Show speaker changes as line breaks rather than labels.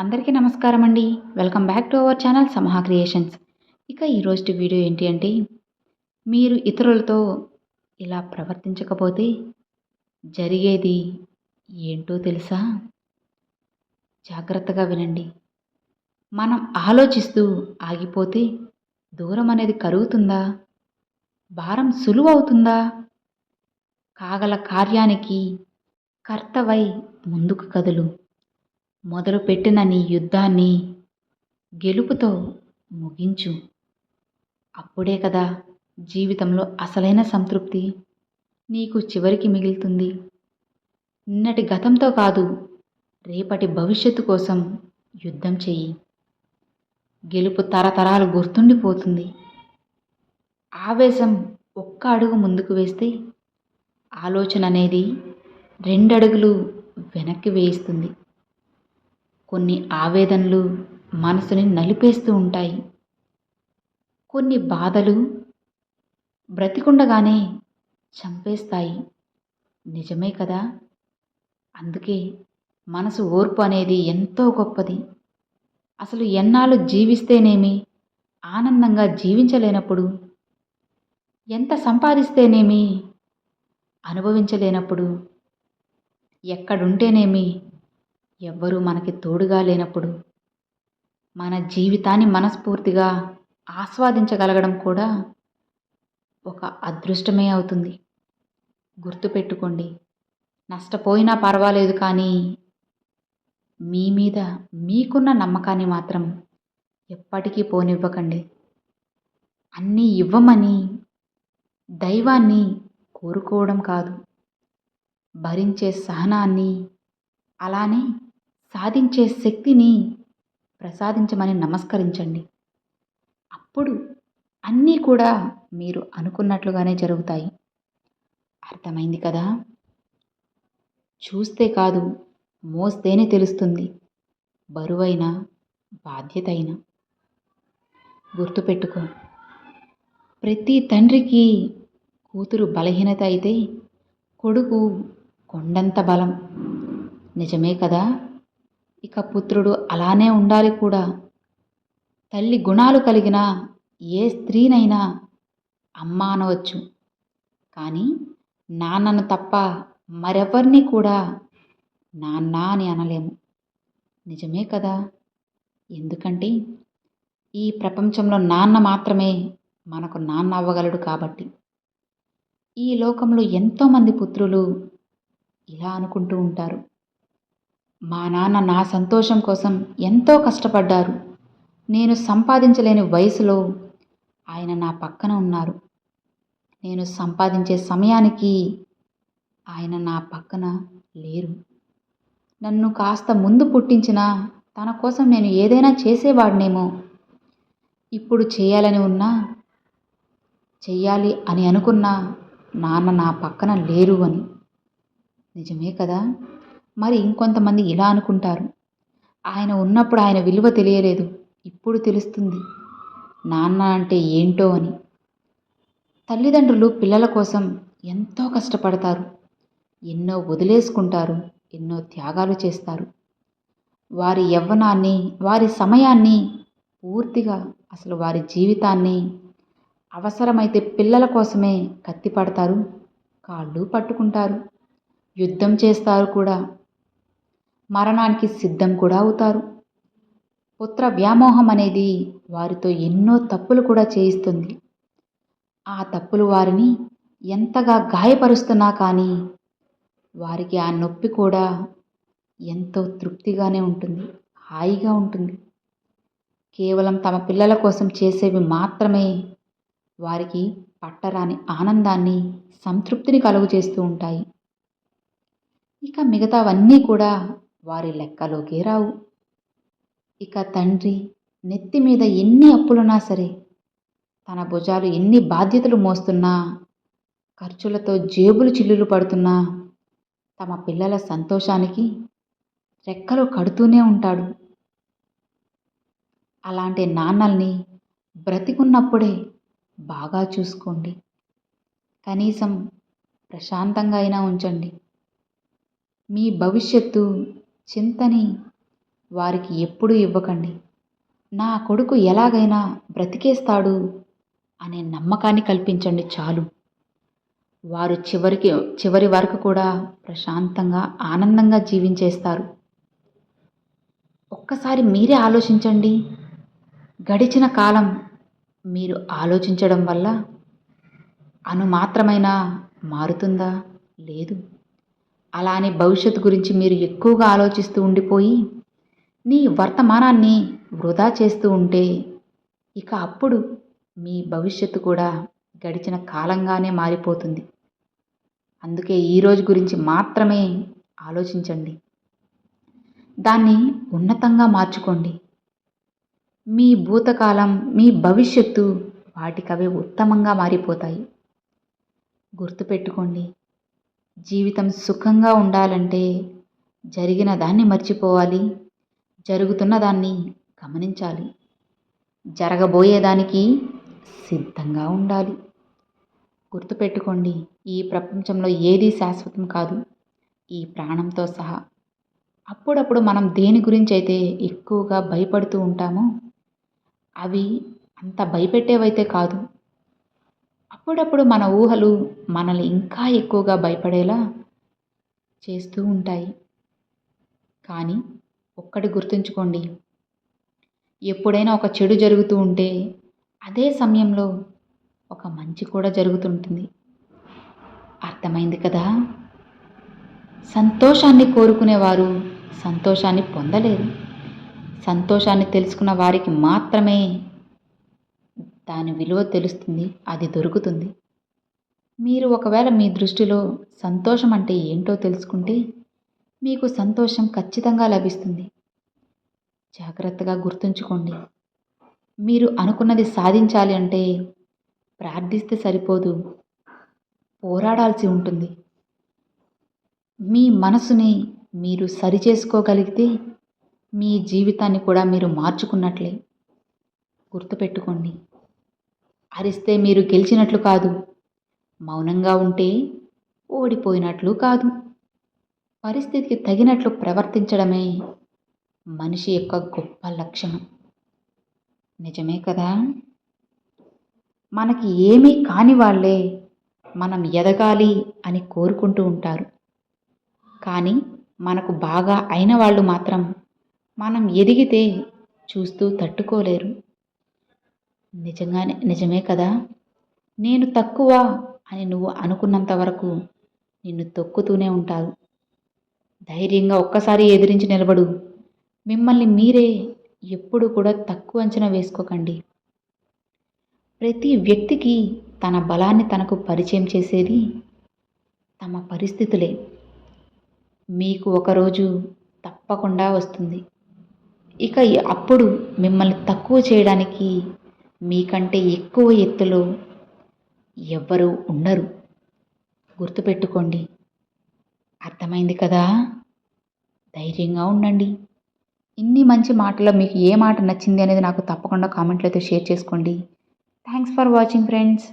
అందరికీ నమస్కారం అండి welcome back to our channel Samaha creations ఇక ఈరోజు వీడియో ఏంటి అంటే మీరు ఇతరులతో ఇలా ప్రవర్తించకపోతే జరిగేది ఏంటో తెలుసా? జాగ్రత్తగా వినండి. మనం ఆలోచిస్తూ ఆగిపోతే దూరం అనేది కరుగుతుందా? భారం సులువవుతుందా కాగల కార్యానికి కర్తవై ముందుకు కదులు. మొదలుపెట్టిన నీ యుద్ధాన్ని గెలుపుతో ముగించు. అప్పుడే కదా జీవితంలో అసలైన సంతృప్తి నీకు చివరికి మిగులుతుంది. నిన్నటి గతంతో కాదు రేపటి భవిష్యత్తు కోసం యుద్ధం చెయ్యి. గెలుపు తరతరాలు గుర్తుండిపోతుంది. ఆవేశం ఒక్క అడుగు ముందుకు వేస్తే ఆలోచన అనేది రెండడుగులు వెనక్కి వేయిస్తుంది. కొన్ని ఆవేదనలు మనసుని నలిపేస్తూ ఉంటాయి. కొన్ని బాధలు బ్రతికుండగానే చంపేస్తాయి. నిజమే కదా? అందుకే మనసు ఓర్పు అనేది ఎంతో గొప్పది. అసలు ఎన్నాళ్ళు జీవిస్తేనేమి ఆనందంగా జీవించలేనప్పుడు ఎంత సంపాదిస్తేనేమి అనుభవించలేనప్పుడు ఎక్కడుంటేనేమి ఎవ్వరూ మనకి తోడుగా లేనప్పుడు మన జీవితాన్ని మనస్ఫూర్తిగా ఆస్వాదించగలగడం కూడా ఒక అదృష్టమే అవుతుంది. గుర్తుపెట్టుకోండి నష్టపోయినా పర్వాలేదు కానీ మీ మీద మీకున్న నమ్మకాన్ని మాత్రం ఎప్పటికీ పోనివ్వకండి. అన్నీ ఇవ్వమని దైవాన్ని కోరుకోవడం కాదు. భరించే సహనాన్ని అలానే సాధించే శక్తిని ప్రసాదించమని నమస్కరించండి. అప్పుడు అన్నీ కూడా మీరు అనుకున్నట్లుగానే జరుగుతాయి. అర్థమైంది కదా? చూస్తే కాదు మోస్తేనే తెలుస్తుంది. బరువైన బాధ్యత అయినా గుర్తుపెట్టుకో ప్రతి తండ్రికి కూతురు బలహీనత అయితే కొడుకు కొండంత బలం. నిజమే కదా? ఇక పుత్రుడు అలానే ఉండాలి కూడా. తల్లి గుణాలు కలిగిన ఏ స్త్రీనైనా అమ్మ అనవచ్చు కానీ నాన్నను తప్ప మరెవరిని కూడా నాన్న అని అనలేము. నిజమే కదా? ఎందుకంటే ఈ ప్రపంచంలో నాన్న మాత్రమే మనకు నాన్న అవ్వగలడు కాబట్టి. ఈ లోకంలో ఎంతోమంది పుత్రులు ఇలా అనుకుంటూ ఉంటారు. మా నాన్న నా సంతోషం కోసం ఎంతో కష్టపడ్డారు. నేను సంపాదించలేని వయసులో ఆయన నా పక్కన ఉన్నారు. నేను సంపాదించే సమయానికి ఆయన నా పక్కన లేరు. నన్ను కాస్త ముందు పుట్టించిన తన కోసం నేను ఏదైనా చేసేవాడినేమో. ఇప్పుడు చేయాలని ఉన్నా చెయ్యాలి అని అనుకున్నా నాన్న నా పక్కన లేరు అని. నిజమే కదా? మరి ఇంకొంతమంది ఇలా అనుకుంటారు. ఆయన ఉన్నప్పుడు ఆయన విలువ తెలియలేదు. ఇప్పుడు తెలుస్తుంది. నాన్న అంటే ఏంటో అని. తల్లిదండ్రులు పిల్లల కోసం ఎంతో కష్టపడతారు. ఎన్నో వదిలేసుకుంటారు. ఎన్నో త్యాగాలు చేస్తారు. వారి యవ్వనాన్ని వారి సమయాన్ని పూర్తిగా అసలు వారి జీవితాన్ని అవసరమైతే పిల్లల కోసమే కత్తి పడతారు కాళ్ళు పట్టుకుంటారు. యుద్ధం చేస్తారు కూడా. మరణానికి సిద్ధం కూడా అవుతారు. పుత్ర వ్యామోహం అనేది వారితో ఎన్నో తప్పులు కూడా చేయిస్తుంది. ఆ తప్పులు వారిని ఎంతగా గాయపరుస్తున్నా కానీ వారికి ఆ నొప్పి కూడా ఎంతో తృప్తిగానే ఉంటుంది హాయిగా ఉంటుంది. కేవలం తమ పిల్లల కోసం చేసేవి మాత్రమే వారికి పట్టరాని ఆనందాన్ని సంతృప్తిని కలుగు చేస్తూ ఉంటాయి. ఇక మిగతావన్నీ కూడా వారి లెక్కలోకి రావు. ఇక తండ్రి నెత్తి మీద ఎన్ని అప్పులున్నా సరే తన భుజాలు ఎన్ని బాధ్యతలు మోస్తున్నా ఖర్చులతో జేబులు చిల్లులు పడుతున్నా తమ పిల్లల సంతోషానికి రెక్కలు కడుతూనే ఉంటాడు. అలాంటి నాన్నల్ని బ్రతికున్నప్పుడే బాగా చూసుకోండి. కనీసం ప్రశాంతంగా అయినా ఉంచండి. మీ భవిష్యత్తు చింతని వారికి ఎప్పుడూ ఇవ్వకండి. నా కొడుకు ఎలాగైనా బ్రతికేస్తాడు అనే నమ్మకాన్ని కల్పించండి చాలు. వారు చివరికి చివరి వరకు కూడా ప్రశాంతంగా ఆనందంగా జీవించేస్తారు. ఒక్కసారి మీరే ఆలోచించండి. గడిచిన కాలం మీరు ఆలోచించడం వల్ల అను మాత్రమైనా మారుతుందా? లేదు. అలానే భవిష్యత్తు గురించి మీరు ఎక్కువగా ఆలోచిస్తూ ఉండిపోయి నీ వర్తమానాన్ని వృధా చేస్తూ ఉంటే ఇక అప్పుడు మీ భవిష్యత్తు కూడా గడిచిన కాలంగానే మారిపోతుంది. అందుకే ఈరోజు గురించి మాత్రమే ఆలోచించండి. దాన్ని ఉన్నతంగా మార్చుకోండి. మీ భూతకాలం మీ భవిష్యత్తు వాటికవే ఉత్తమంగా మారిపోతాయి. గుర్తుపెట్టుకోండి జీవితం సుఖంగా ఉండాలంటే జరిగిన దాన్ని మర్చిపోవాలి. జరుగుతున్న దాన్ని గమనించాలి. జరగబోయేదానికి సిద్ధంగా ఉండాలి. గుర్తుపెట్టుకోండి ఈ ప్రపంచంలో ఏదీ శాశ్వతం కాదు. ఈ ప్రాణంతో సహా. అప్పుడప్పుడు మనం దేని గురించి అయితే ఎక్కువగా భయపడుతూ ఉంటామో అవి అంత భయపెట్టేవైతే కాదు. అప్పుడప్పుడు మన ఊహలు మనల్ని ఇంకా ఎక్కువగా భయపడేలా చేస్తూ ఉంటాయి. కానీ ఒక్కటి గుర్తుంచుకోండి. ఎప్పుడైనా ఒక చెడు జరుగుతూ ఉంటే అదే సమయంలో ఒక మంచి కూడా జరుగుతుంటుంది. అర్థమైంది కదా? సంతోషాన్ని కోరుకునేవారు సంతోషాన్ని పొందలేరు. సంతోషాన్ని తెలుసుకున్న వారికి మాత్రమే దాని విలువ తెలుస్తుంది అది దొరుకుతుంది. మీరు ఒకవేళ మీ దృష్టిలో సంతోషం అంటే ఏంటో తెలుసుకుంటే మీకు సంతోషం ఖచ్చితంగా లభిస్తుంది. జాగ్రత్తగా గుర్తుంచుకోండి. మీరు అనుకున్నది సాధించాలి అంటే ప్రార్థిస్తే సరిపోదు పోరాడాల్సి ఉంటుంది. మీ మనసుని మీరు సరిచేసుకోగలిగితే మీ జీవితాన్ని కూడా మీరు మార్చుకున్నట్లే. గుర్తుపెట్టుకోండి. అరిస్తే మీరు గెలిచినట్లు కాదు. మౌనంగా ఉంటే ఓడిపోయినట్లు కాదు. పరిస్థితికి తగినట్లు ప్రవర్తించడమే మనిషి యొక్క గొప్ప లక్షణం. నిజమే కదా? మనకి ఏమీ కాని వాళ్ళే మనం ఎదగాలి అని కోరుకుంటూ ఉంటారు. కానీ మనకు బాగా అయిన వాళ్ళు మాత్రం మనం ఎదిగితే చూస్తూ తట్టుకోలేరు. నిజంగానే నిజమే కదా? నేను తక్కువ అని నువ్వు అనుకున్నంత వరకు నిన్ను తొక్కుతూనే ఉంటారు ధైర్యంగా ఒక్కసారి ఎదిరించి నిలబడు. మిమ్మల్ని మీరే ఎప్పుడు కూడా తక్కువ అంచనా వేసుకోకండి. ప్రతి వ్యక్తికి తన బలాన్ని తనకు పరిచయం చేసేది తమ పరిస్థితులే. మీకు ఒకరోజు తప్పకుండా వస్తుంది. ఇక అప్పుడు మిమ్మల్ని తక్కువ చేయడానికి మీకంటే ఎక్కువ ఎత్తులో ఎవ్వరూ ఉండరు. గుర్తుపెట్టుకోండి. అర్థమైంది కదా? ధైర్యంగా ఉండండి. ఇన్ని మంచి మాటల్లో మీకు ఏ మాట నచ్చింది అనేది నాకు తప్పకుండా కామెంట్లతో షేర్ చేసుకోండి. Thanks for watching friends.